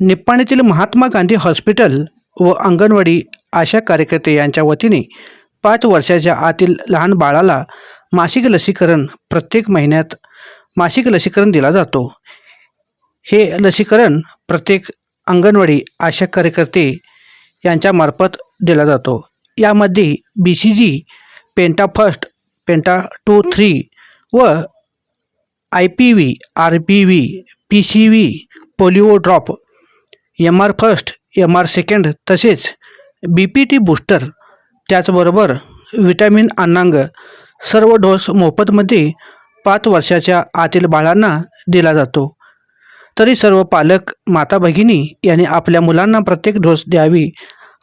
निप्पाणीतील Mahatma Gandhi hospital व अंगणवाडी आशा कार्यकर्ते यांच्या वतीने पाच वर्षाच्या आतील लहान बाळाला मासिक लसीकरण प्रत्येक महिन्यात मासिक लसीकरण दिला जातो. हे लसीकरण प्रत्येक अंगणवाडी आशा कार्यकर्ते यांच्यामार्फत दिला जातो. यामध्ये B C G penta first penta two three व I P V R P V P C V polio drop M R first M R second तसेच बी पी टी बूस्टर त्याचबरोबर विटॅमिन अन्नांग सर्व डोस मोफतमध्ये पाच वर्षाच्या आतील बाळांना दिला जातो. तरी सर्व पालक माता भगिनी यांनी आपल्या मुलांना प्रत्येक डोस द्यावी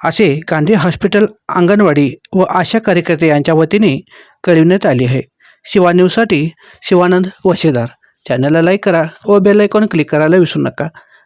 असे गांधी हॉस्पिटल अंगणवाडी व आशा कार्यकर्ते यांच्या वतीने कळविण्यात आले आहे. शिवा न्यूजसाठी शिवानंद वशेदार. चॅनलला लाईक करा व बेल आयकॉन क्लिक करायला विसरू नका.